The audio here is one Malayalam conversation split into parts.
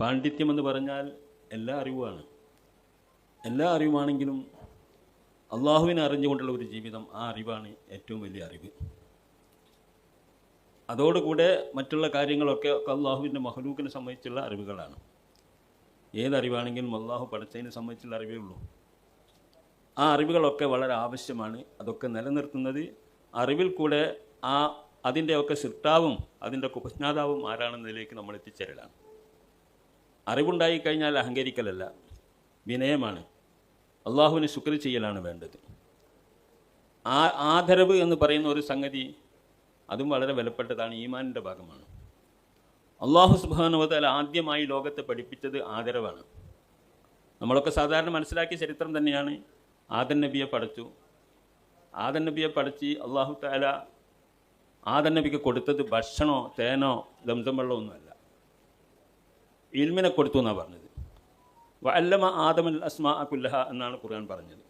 പാണ്ഡിത്യം എന്ന് പറഞ്ഞാൽ എല്ലാ അറിവുമാണ്. എല്ലാ അറിവുമാണെങ്കിലും അള്ളാഹുവിനെ അറിഞ്ഞുകൊണ്ടുള്ള ഒരു ജീവിതം ആ അറിവാണ് ഏറ്റവും വലിയ അറിവ്. അതോടുകൂടെ മറ്റുള്ള കാര്യങ്ങളൊക്കെ ഒക്കെ അള്ളാഹുവിന്റെ മഹലൂക്കിനെ സംബന്ധിച്ചുള്ള അറിവുകളാണ്. ഏതറിവാണെങ്കിലും അള്ളാഹു പഠിച്ചതിനെ സംബന്ധിച്ചുള്ള അറിവേ ഉള്ളൂ. ആ അറിവുകളൊക്കെ വളരെ ആവശ്യമാണ്. അതൊക്കെ നിലനിർത്തുന്നത് അറിവിൽ കൂടെ ആ അതിന്റെയൊക്കെ സിട്ടാവും അതിന്റെ ഉപജ്ഞാതാവും ആരാണെന്നതിലേക്ക് നമ്മൾ എത്തിച്ചേരലാണ് അറിവുണ്ടായി കഴിഞ്ഞാൽ അഹങ്കരിക്കലല്ല. വിനയമാണ്. അള്ളാഹുവിന് ശുക്ർ ചെയ്യലാണ് വേണ്ടത്. ആ ആദരവ് എന്ന് പറയുന്ന ഒരു സംഗതി അതും വളരെ വിലപ്പെട്ടതാണ് ഈമാനിന്റെ ഭാഗമാണ്. അള്ളാഹു സുബാനുവതല ആദ്യമായി ലോകത്തെ പഠിപ്പിച്ചത് ആദരവാണ്. നമ്മളൊക്കെ സാധാരണ മനസ്സിലാക്കിയ ചരിത്രം തന്നെയാണ്. ആദൻ നബിയെ പഠിച്ചു ആദൻ നബിയെ പഠിച്ച് അള്ളാഹു താല ആദൻ നബിക്ക് കൊടുത്തത് ഭക്ഷണോ തേനോ ദംസം വെള്ളമോ ഒന്നുമല്ല ഇൽമിനെ കൊടുത്തു എന്നാണ് പറഞ്ഞത്. വല്ലമ ആദമൽ അസ്മാ കുല്ലഹ എന്നാണ് ഖുർആൻ പറഞ്ഞത്.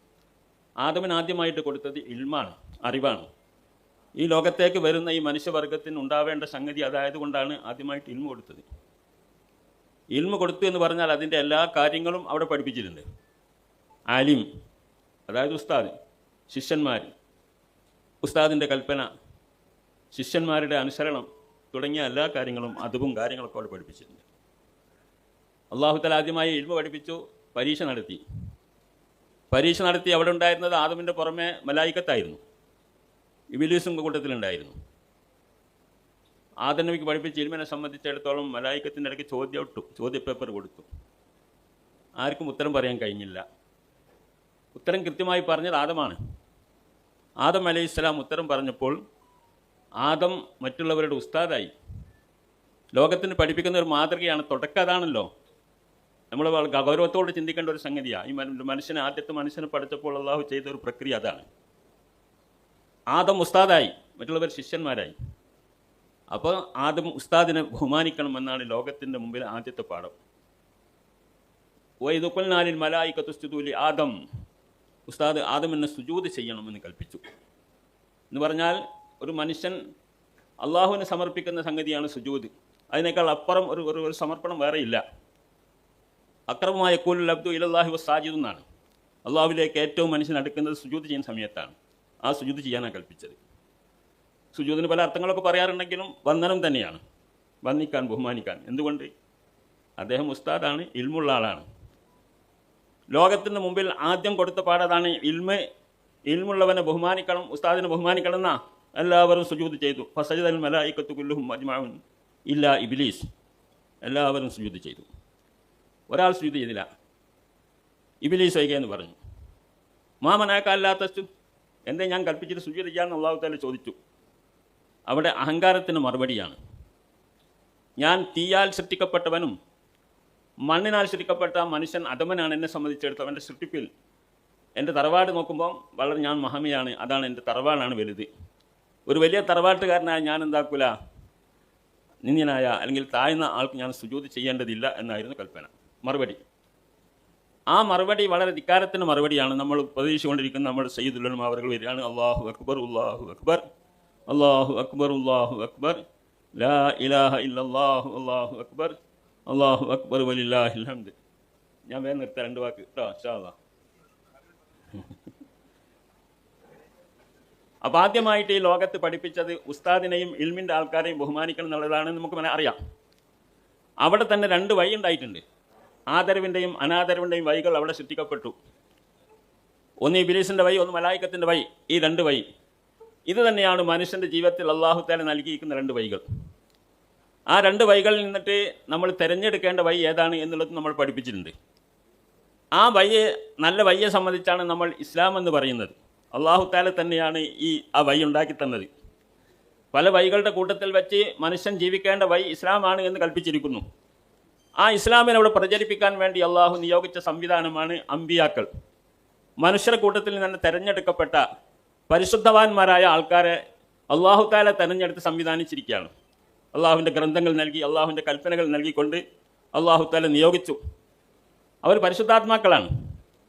ആദമൻ ആദ്യമായിട്ട് കൊടുത്തത് ഇൽമാണ് അറിവാണ്. ഈ ലോകത്തേക്ക് വരുന്ന ഈ മനുഷ്യവർഗത്തിന് ഉണ്ടാവേണ്ട സംഗതി അതായത് കൊണ്ടാണ് ആദ്യമായിട്ട് ഇൽമ കൊടുത്തത്. ഇൽമ കൊടുത്തു എന്ന് പറഞ്ഞാൽ അതിന്റെ എല്ലാ കാര്യങ്ങളും അവിടെ പഠിപ്പിച്ചിട്ടുണ്ട്. ആലിം അതായത് ഉസ്താദ് ശിഷ്യന്മാർ ഉസ്താദിന്റെ കൽപ്പന ശിഷ്യന്മാരുടെ അനുസരണം തുടങ്ങിയ എല്ലാ കാര്യങ്ങളും അതും കാര്യങ്ങളൊക്കെ അവിടെ പഠിപ്പിച്ചിട്ടുണ്ട്. അള്ളാഹുത്തല ആദ്യമായി ഇൽമ പഠിപ്പിച്ചു പരീക്ഷ നടത്തി. പരീക്ഷ നടത്തി അവിടെ ഉണ്ടായിരുന്നത് ആദമിന്റെ പുറമെ മലായിക്കത്തായിരുന്നു. ഇബിലീസും കൂട്ടത്തിലുണ്ടായിരുന്നു. ആദനവിക്ക് പഠിപ്പിച്ച് ഇൽമിനെ സംബന്ധിച്ചിടത്തോളം മലായിക്കത്തിന്റെ ഇടയ്ക്ക് ചോദ്യം ഇട്ടു ചോദ്യപേപ്പർ കൊടുത്തു. ആർക്കും ഉത്തരം പറയാൻ കഴിഞ്ഞില്ല. ഉത്തരം കൃത്യമായി പറഞ്ഞത് ആദമാണ്. ആദം അലൈഹി ഇസ്ലാം ഉത്തരം പറഞ്ഞപ്പോൾ ആദം മറ്റുള്ളവരുടെ ഉസ്താദായി. ലോകത്തിന് പഠിപ്പിക്കുന്ന ഒരു മാതൃകയാണ് തുടക്കം അതാണല്ലോ. നമ്മൾ ഗൗരവത്തോട് ചിന്തിക്കേണ്ട ഒരു സംഗതിയാണ് ഈ മനുഷ്യനെ ആദ്യത്തെ മനുഷ്യനെ പഠിച്ചപ്പോൾ അള്ളാഹു ചെയ്ത ഒരു പ്രക്രിയ അതാണ്. ആദം ഉസ്താദായി. മറ്റുള്ളവർ ശിഷ്യന്മാരായി. അപ്പോൾ ആദം ഉസ്താദിനെ ബഹുമാനിക്കണമെന്നാണ് ലോകത്തിന്റെ മുമ്പിൽ ആദ്യത്തെ പാഠം. വൈദുക്കുൽനാലിൽ മലായിക്കത്തുസ്തുലി ആദം. ഉസ്താദ് ആദമിനെ സുജൂത് ചെയ്യണമെന്ന് കൽപ്പിച്ചു. എന്ന് പറഞ്ഞാൽ ഒരു മനുഷ്യൻ അള്ളാഹുവിന് സമർപ്പിക്കുന്ന സംഗതിയാണ് സുജൂത്. അതിനേക്കാൾ അപ്പുറം ഒരു ഒരു സമർപ്പണം വേറെയില്ല. അക്രമമായ കൂലുൽ അബ്ദു ഇലല്ലാഹി വസാജിദ് എന്നാണ്. അള്ളാഹുവിലേക്ക് ഏറ്റവും മനുഷ്യൻ അടുക്കുന്നത് സുജൂത് ചെയ്യുന്ന സമയത്താണ്. ആ സുജൂത് ചെയ്യാനാണ് കൽപ്പിച്ചത്. സുജൂതിന് പല അർത്ഥങ്ങളൊക്കെ പറയാറുണ്ടെങ്കിലും വന്ദനം തന്നെയാണ്. വന്ദിക്കാൻ ബഹുമാനിക്കാൻ. എന്തുകൊണ്ട്? അദ്ദേഹം ഉസ്താദാണ് ഇൽമുള്ള ആളാണ്. ലോകത്തിന് മുമ്പിൽ ആദ്യം കൊടുത്ത പാടതാണ് ഇൽമ്. ഇൽമുള്ളവനെ ബഹുമാനിക്കണം ഉസ്താദിനെ ബഹുമാനിക്കണം എന്നാ എല്ലാവരും സുജൂത് ചെയ്തു. ഫസജിദൽ മലായിക്കത്തു കുല്ലുഹും മജ്മാഉൻ ഇല്ല ഇബിലീസ്. എല്ലാവരും സുജൂത് ചെയ്തു. ഒരാൾ സുജൂത് ചെയ്തില്ല. ഇബിലി സൈക എന്ന് പറഞ്ഞു. മാമനാക്കാല്ലാത്ത എന്തേ ഞാൻ കൽപ്പിച്ചിട്ട് സുജൂത് ചെയ്യാമെന്ന് അള്ളാഹു താല ചോദിച്ചു. അവിടെ അഹങ്കാരത്തിന് മറുപടിയാണ്. ഞാൻ തീയാൽ സൃഷ്ടിക്കപ്പെട്ടവനും മണ്ണിനാൽ സൃഷ്ടിക്കപ്പെട്ട മനുഷ്യൻ അധമനാണ് എന്നെ സംബന്ധിച്ചിടത്തോളം എന്റെ സൃഷ്ടിപ്പിൽ. എന്റെ തറവാട് നോക്കുമ്പോൾ വളരെ ഞാൻ മഹമിയാണ്. അതാണ് എന്റെ തറവാടാണ് വലുത്. ഒരു വലിയ തറവാട്ടുകാരനായ ഞാൻ എന്താക്കൂല? നിന്ദ്യനായ അല്ലെങ്കിൽ താഴ്ന്ന ആൾക്ക് ഞാൻ സുജൂത് ചെയ്യേണ്ടതില്ല എന്നായിരുന്നു കൽപ്പന. മറുപടി. ആ മറുപടി വളരെ ധിക്കാരത്തിന് മറുപടിയാണ് നമ്മൾ പ്രതീക്ഷിച്ചുകൊണ്ടിരിക്കുന്ന നമ്മുടെ സയ്യിദുല്ലം അവർ വരികയാണ്. അള്ളാഹു അക്ബർ ഉള്ളാഹു അക്ബർ അള്ളാഹു അക്ബർ ഉള്ളാഹു അക്ബർ. ലാ ഇലാഹ ഇല്ലാഹു അള്ളാഹു അക്ബർ. അള്ളാഹു അക്ബർ വലില്ലാഹിൽ ഹംദ്. ഞാൻ വേഗം നിർത്താം രണ്ട് വാക്ക്. കേട്ടോ അല്ലാ അപ്പോൾ ആദ്യമായിട്ട് ഈ ലോകത്ത് പഠിപ്പിച്ചത് ഉസ്താദിനെയും ഇൽമിന്റെ ആൾക്കാരെയും ബഹുമാനിക്കണം എന്നുള്ളതാണ് നമുക്ക് അറിയാം അവിടെ തന്നെ രണ്ട് വഴി ഉണ്ടായിട്ടുണ്ട്. ആദരവിന്റെയും അനാദരവിന്റെയും വഴികൾ അവിടെ സൃഷ്ടിക്കപ്പെട്ടു. ഒന്ന് ഇബിലീസിന്റെ വഴി ഒന്ന് മലായിക്കത്തിന്റെ വഴി ഈ രണ്ട് വഴി. ഇത് തന്നെയാണ് മനുഷ്യന്റെ ജീവിതത്തിൽ അള്ളാഹു താല നൽകിയിരിക്കുന്ന രണ്ട് വഴികൾ. ആ രണ്ട് വഴികളിൽ നിന്നിട്ട് നമ്മൾ തിരഞ്ഞെടുക്കേണ്ട വഴി ഏതാണ് എന്നുള്ളത് നമ്മൾ പഠിപ്പിച്ചിട്ടുണ്ട്. ആ വഴിയെ നല്ല വഴിയെ സംബന്ധിച്ചാണ് നമ്മൾ ഇസ്ലാം എന്ന് പറയുന്നത്. അള്ളാഹു താല തന്നെയാണ് ഈ ആ വഴി ഉണ്ടാക്കി തന്നത്. പല വഴികളുടെ കൂട്ടത്തിൽ വെച്ച് മനുഷ്യൻ ജീവിക്കേണ്ട വഴി ഇസ്ലാമാണ് എന്ന് കൽപ്പിച്ചിരിക്കുന്നു. ആ ഇസ്ലാമിനെ അവിടെ പ്രചരിപ്പിക്കാൻ വേണ്ടി അള്ളാഹു നിയോഗിച്ച സംവിധാനമാണ് അമ്പിയാക്കൾ. മനുഷ്യരുടെ കൂട്ടത്തിൽ നിന്ന് തിരഞ്ഞെടുക്കപ്പെട്ട പരിശുദ്ധവാന്മാരായ ആൾക്കാരെ അള്ളാഹു താല തിരഞ്ഞെടുത്ത് സംവിധാനിച്ചിരിക്കുകയാണ്. അള്ളാഹുവിന്റെ ഗ്രന്ഥങ്ങൾ നൽകി അള്ളാഹുവിന്റെ കൽപ്പനകൾ നൽകിക്കൊണ്ട് അള്ളാഹു താല നിയോഗിച്ചു. അവർ പരിശുദ്ധാത്മാക്കളാണ്.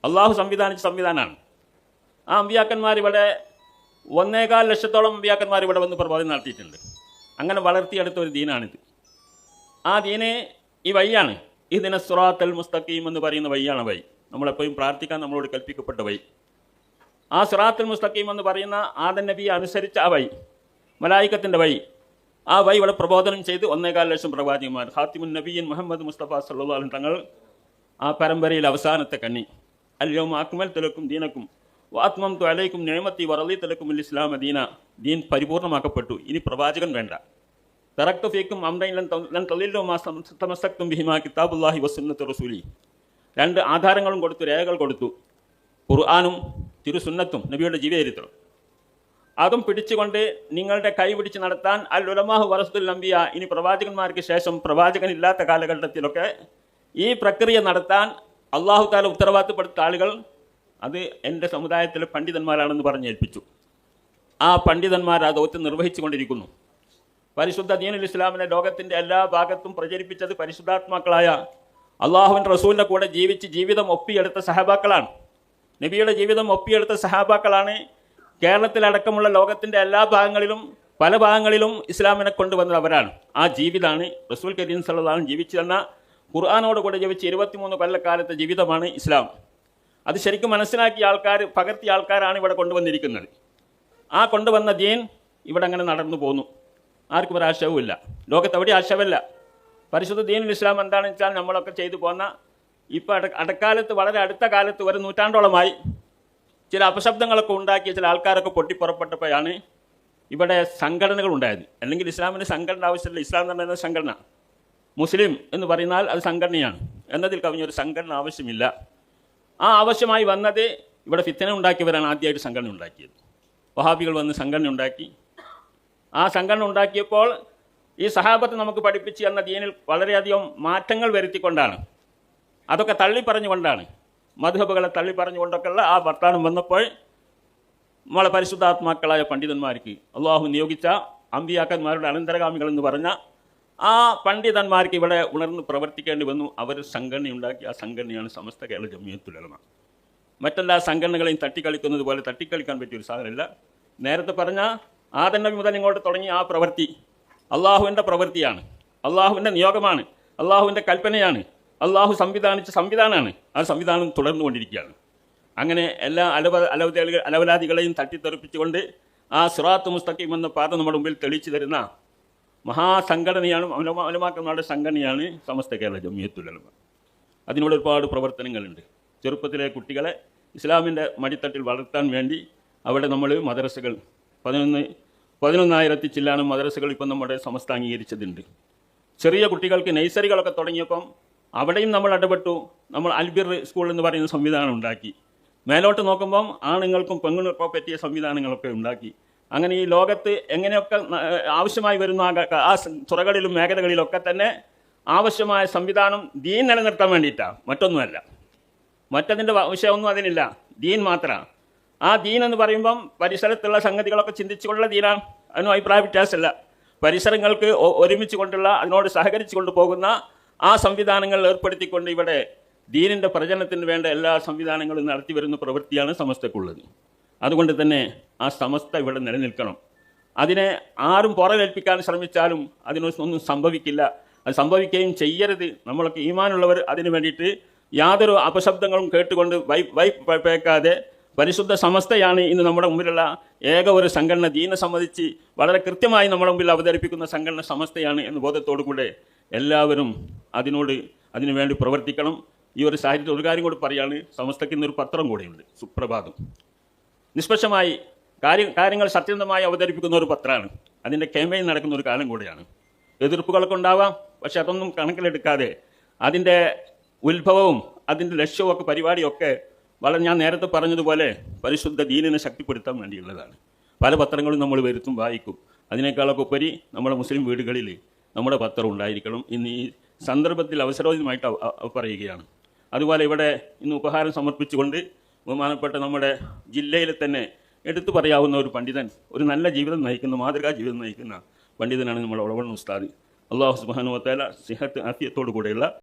അള്ളാഹു സംവിധാനിച്ച സംവിധാനമാണ്. ആ അമ്പിയാക്കന്മാർ ഇവിടെ ഒന്നേകാൽ ലക്ഷത്തോളം അമ്പിയാക്കന്മാർ ഇവിടെ വന്ന് പ്രബോധനം നടത്തിയിട്ടുണ്ട്. അങ്ങനെ വളർത്തിയെടുത്ത ഒരു ദീനാണിത്. ആ ദീന് ഈ വഴിയാണ്. ദിന സുറാത്തൽ മുസ്തഖീം എന്ന് പറയുന്ന വഴിയാണ് വഴി. നമ്മളെപ്പോഴും പ്രാർത്ഥിക്കാൻ നമ്മളോട് കൽപ്പിക്കപ്പെട്ട വഴി. ആ സുറാത്തൽ മുസ്തഖീം എന്ന് പറയുന്ന ആദൻ നബിയെ അനുസരിച്ച ആ വഴി മലായിക്കത്തിന്റെ വഴി ആ വഴി ഇവിടെ പ്രബോധനം ചെയ്ത് ഒന്നേകാൽ ലക്ഷം പ്രവാചകന്മാർ ഹാത്തിമുൻ നബീൻ മുഹമ്മദ് മുസ്തഫ സല്ലാൻ തങ്ങൾ ആ പരമ്പരയിൽ അവസാനത്തെ കണ്ണി. അല്ലയോ അക്മൽ തിലക്കും ദീനക്കും വാത്മം ത്വലയ്ക്കും നിയമത്തി വറലി തിലക്കും ഇസ്ലാം ദീന. ദീൻ പരിപൂർണമാക്കപ്പെട്ടു. ഇനി പ്രവാചകൻ വേണ്ട. തറക്തു ഫീക്കും അമ്രയിലൻ തൊഴിലോ മാസമസക്തും ബിഹിമ കിതാബുല്ലാഹി വസുന്നത്ത് റസൂലി. രണ്ട് ആധാരങ്ങളും കൊടുത്തു രേഖകൾ കൊടുത്തു. ഖുർആാനും തിരുസുന്നത്തും നബിയുടെ ജീവചരിത്രം. അതും പിടിച്ചുകൊണ്ട് നിങ്ങളുടെ കൈ പിടിച്ച് നടത്താൻ അൽ ഉലമാഹു വറസുൽ നമ്പിയ ഇനി പ്രവാചകന്മാർക്ക് ശേഷം പ്രവാചകനില്ലാത്ത കാലഘട്ടത്തിലൊക്കെ ഈ പ്രക്രിയ നടത്താൻ അള്ളാഹു താല ഉത്തരവാദിത്തപ്പെടുത്ത ആളുകൾ അത് എന്റെ സമുദായത്തിലെ പണ്ഡിതന്മാരാണെന്ന് പറഞ്ഞേൽപ്പിച്ചു ആ പണ്ഡിതന്മാർ ആ ദൗത്യം നിർവഹിച്ചു കൊണ്ടിരിക്കുന്നു പരിശുദ്ധ ദീനുൽ ഇസ്ലാമിനെ ലോകത്തിന്റെ എല്ലാ ഭാഗത്തും പ്രചരിപ്പിച്ചത് പരിശുദ്ധാത്മാക്കളായ അള്ളാഹുവിൻ റസൂലിന്റെ കൂടെ ജീവിച്ച് ജീവിതം ഒപ്പിയെടുത്ത സഹാബാക്കളാണ്. നബിയുടെ ജീവിതം ഒപ്പിയെടുത്ത സഹാബാക്കളാണ്. കേരളത്തിലടക്കമുള്ള ലോകത്തിന്റെ എല്ലാ ഭാഗങ്ങളിലും പല ഭാഗങ്ങളിലും ഇസ്ലാമിനെ കൊണ്ടുവന്നവരാണ് ആ ജീവിതമാണ് റസൂൽ കരീം സല്ലാഹും ജീവിച്ചു തന്ന ഖുർആാനോട് കൂടെ ജീവിച്ച ഇരുപത്തിമൂന്ന് കൊല്ലക്കാലത്തെ ജീവിതമാണ് ഇസ്ലാം. അത് ശരിക്കും മനസ്സിലാക്കിയ ആൾക്കാർ പകർത്തിയ ആൾക്കാരാണ് ഇവിടെ കൊണ്ടുവന്നിരിക്കുന്നത്. ആ കൊണ്ടുവന്ന ദീൻ ഇവിടെ അങ്ങനെ നടന്നു പോന്നു. ആർക്കും ഒരു ആശയവുമില്ല ലോകത്ത് എവിടെ ആശയമല്ല. പരിശുദ്ധ ദീനുൽ ഇസ്ലാം എന്താണെന്ന് വെച്ചാൽ നമ്മളൊക്കെ ചെയ്തു പോന്ന ഇപ്പോൾ അട അടക്കാലത്ത് വളരെ അടുത്ത കാലത്ത് ഒരു നൂറ്റാണ്ടോളമായി ചില അപശബ്ദങ്ങളൊക്കെ ഉണ്ടാക്കിയ ചില ആൾക്കാരൊക്കെ പൊട്ടിപ്പുറപ്പെട്ടപ്പോഴാണ് ഇവിടെ സംഘടനകൾ ഉണ്ടായത്. അല്ലെങ്കിൽ ഇസ്ലാമിന് സംഘടന ആവശ്യമില്ല ഇസ്ലാം എന്ന് പറയുന്നത് സംഘടന. മുസ്ലിം എന്ന് പറഞ്ഞാൽ അത് സംഘടനയാണ്. എന്നതിൽ കവിഞ്ഞൊരു സംഘടന ആവശ്യമില്ല. ആ ആവശ്യമായി വന്നത് ഇവിടെ ഫിത്തന ഉണ്ടാക്കിയവരാണ് ആദ്യമായിട്ട് സംഘടന ഉണ്ടാക്കിയത്. വഹാബികൾ വന്ന് സംഘടന ഉണ്ടാക്കി. ആ സംഘടന ഉണ്ടാക്കിയപ്പോൾ ഈ സഹാബത്ത് നമുക്ക് പഠിപ്പിച്ച് എന്ന ദീനിൽ വളരെയധികം മാറ്റങ്ങൾ വരുത്തിക്കൊണ്ടാണ്. അതൊക്കെ തള്ളി പറഞ്ഞുകൊണ്ടാണ് മധുഹബുകളെ തള്ളി പറഞ്ഞുകൊണ്ടൊക്കെയുള്ള ആ വർത്താനം വന്നപ്പോൾ നമ്മളെ പരിശുദ്ധാത്മാക്കളായ പണ്ഡിതന്മാർക്ക് അള്ളാഹു നിയോഗിച്ച അമ്പിയാക്കന്മാരുടെ അനന്തരഗാമികൾ എന്ന് പറഞ്ഞ ആ പണ്ഡിതന്മാർക്ക് ഇവിടെ ഉണർന്ന് പ്രവർത്തിക്കേണ്ടി വന്നു. അവർ സംഘടന ഉണ്ടാക്കി ആ സംഘടനയാണ് സമസ്ത കേരള ജമിയത്തുലമ മറ്റെല്ലാ സംഘടനകളെയും തട്ടിക്കളിക്കുന്നത് പോലെ തട്ടിക്കളിക്കാൻ പറ്റിയൊരു സാധനമല്ല. നേരത്തെ പറഞ്ഞ ആദൻ നബി മുതൽ ഇങ്ങോട്ട് തുടങ്ങി ആ പ്രവൃത്തി അള്ളാഹുവിന്റെ പ്രവൃത്തിയാണ്. അള്ളാഹുവിന്റെ നിയോഗമാണ്. അള്ളാഹുവിന്റെ കൽപ്പനയാണ്. അള്ളാഹു സംവിധാനിച്ച സംവിധാനമാണ്. ആ സംവിധാനം തുടർന്നു തുടർന്നുകൊണ്ടിരിക്കുകയാണ് അങ്ങനെ എല്ലാ അലവ അലവതകൾ അലവലാദികളെയും തട്ടിത്തെറിപ്പിച്ചുകൊണ്ട് ആ സിറാത്ത് മുസ്തഖീം എന്ന പാത നമ്മുടെ മുമ്പിൽ തെളിച്ചു തരുന്ന മഹാസംഘടനയാണ് അലമാക്കന്മാരുടെ സംഘടനയാണ് സമസ്ത കേരള ജമിയത്തുലമ അതിനോട് ഒരുപാട് പ്രവർത്തനങ്ങളുണ്ട്. ചെറുപ്പത്തിലെ കുട്ടികളെ ഇസ്ലാമിന്റെ മടിത്തട്ടിൽ വളർത്താൻ വേണ്ടി അവിടെ നമ്മൾ മദ്രസകൾ പതിനൊന്ന് പതിനൊന്നായിരത്തി ചില്ലാനും മദ്രസകൾ ഇപ്പം നമ്മുടെ സമസ്ത അംഗീകരിച്ചതുണ്ട്. ചെറിയ കുട്ടികൾക്ക് നഴ്സറികളൊക്കെ തുടങ്ങിയപ്പം അവിടെയും നമ്മൾ ഇടപെട്ടു നമ്മൾ അൽബിർ സ്കൂൾ എന്ന് പറയുന്ന സംവിധാനം ഉണ്ടാക്കി. മേലോട്ട് നോക്കുമ്പം ആണുങ്ങൾക്കും പെണ്ണുങ്ങൾക്കും പറ്റിയ സംവിധാനങ്ങളൊക്കെ ഉണ്ടാക്കി. അങ്ങനെ ഈ ലോകത്ത് എങ്ങനെയൊക്കെ ആവശ്യമായി വരുന്ന ആ തുറകളിലും മേഖലകളിലൊക്കെ തന്നെ ആവശ്യമായ സംവിധാനം ദീൻ നിലനിർത്താൻ വേണ്ടിയിട്ടാണ് മറ്റൊന്നുമല്ല. മറ്റതിന്റെ വിഷയമൊന്നും അതിനില്ല. ദീൻ മാത്രമാണ് ആ ദീൻ എന്ന് പറയുമ്പം പരിസരത്തുള്ള സംഗതികളൊക്കെ ചിന്തിച്ചുകൊണ്ടുള്ള ദീനാണ് അതിനും അഭിപ്രായ വ്യത്യാസമില്ല പരിസരങ്ങൾക്ക് ഒരുമിച്ച് കൊണ്ടുള്ള അതിനോട് സഹകരിച്ചു കൊണ്ടുപോകുന്ന ആ സംവിധാനങ്ങൾ ഏർപ്പെടുത്തിക്കൊണ്ട് ഇവിടെ ദീനിന്റെ പ്രചരണത്തിന് വേണ്ട എല്ലാ സംവിധാനങ്ങളും നടത്തി വരുന്ന പ്രവൃത്തിയാണ് സമസ്തക്കുള്ളത് അതുകൊണ്ട് തന്നെ ആ സമസ്ത ഇവിടെ നിലനിൽക്കണം അതിനെ ആരും പുറകേൽപ്പിക്കാൻ ശ്രമിച്ചാലും അതിനൊന്നും സംഭവിക്കില്ല അത് സംഭവിക്കുകയും ചെയ്യരുത് നമ്മളൊക്കെ ഈമാനുള്ളവർ അതിനു വേണ്ടിയിട്ട് യാതൊരു അപശബ്ദങ്ങളും കേട്ടുകൊണ്ട് വൈ വൈ പേക്കാതെ പരിശുദ്ധ സമസ്തയാണ് ഇന്ന് നമ്മുടെ മുമ്പിലുള്ള ഏക ഒരു സംഘടന. ദീനെ സംബന്ധിച്ച് വളരെ കൃത്യമായി നമ്മുടെ മുമ്പിൽ അവതരിപ്പിക്കുന്ന സംഘടന സമസ്തയാണ് എന്ന ബോധത്തോടു കൂടെ എല്ലാവരും അതിനോട് അതിനുവേണ്ടി പ്രവർത്തിക്കണം. ഈ ഒരു സാഹചര്യത്തിൽ ഒരു കാര്യം കൂടി പറയാണ്. സമസ്തയ്ക്ക് ഇന്നൊരു പത്രം കൂടെയുണ്ട്. സുപ്രഭാതം. നിഷ്പക്ഷമായി കാര്യ കാര്യങ്ങൾ സത്യസന്ധമായി അവതരിപ്പിക്കുന്ന ഒരു പത്രമാണ്. അതിന്റെ ക്യാമ്പയിൻ നടക്കുന്ന ഒരു കാലം കൂടെയാണ്. എതിർപ്പുകളൊക്കെ ഉണ്ടാവാം. പക്ഷെ അതൊന്നും കണക്കിലെടുക്കാതെ അതിന്റെ ഉത്ഭവവും അതിന്റെ ലക്ഷ്യവും ഒക്കെ പരിപാടിയൊക്കെ വളരെ ഞാൻ നേരത്തെ പറഞ്ഞതുപോലെ പരിശുദ്ധ ദീനിനെ ശക്തിപ്പെടുത്താൻ വേണ്ടിയുള്ളതാണ്. പല പത്രങ്ങളും നമ്മൾ വരുത്തും വായിക്കും. അതിനേക്കാളൊക്കെ ഉപരി നമ്മുടെ മുസ്ലിം വീടുകളിൽ നമ്മുടെ പത്രം ഉണ്ടായിരിക്കണം. ഇന്ന് ഈ സന്ദർഭത്തിൽ അവസരോചിതമായിട്ട് അവ- അവ- പറയുകയാണ്. അതുപോലെ ഇവിടെ ഇന്ന് ഉപഹാരം സമർപ്പിച്ചുകൊണ്ട് ബഹുമാനപ്പെട്ട നമ്മുടെ ജില്ലയിൽ തന്നെ എടുത്തു പറയാവുന്ന ഒരു പണ്ഡിതൻ ഒരു നല്ല ജീവിതം നയിക്കുന്ന മാതൃകാ ജീവിതം നയിക്കുന്ന പണ്ഡിതനാണ് നമ്മുടെ ഉളവണ്ണ ഉസ്താദ്. അള്ളാഹു സുബാനുവത്തേല സിഹത്ത് ആഫിയത്തോടു കൂടെയുള്ള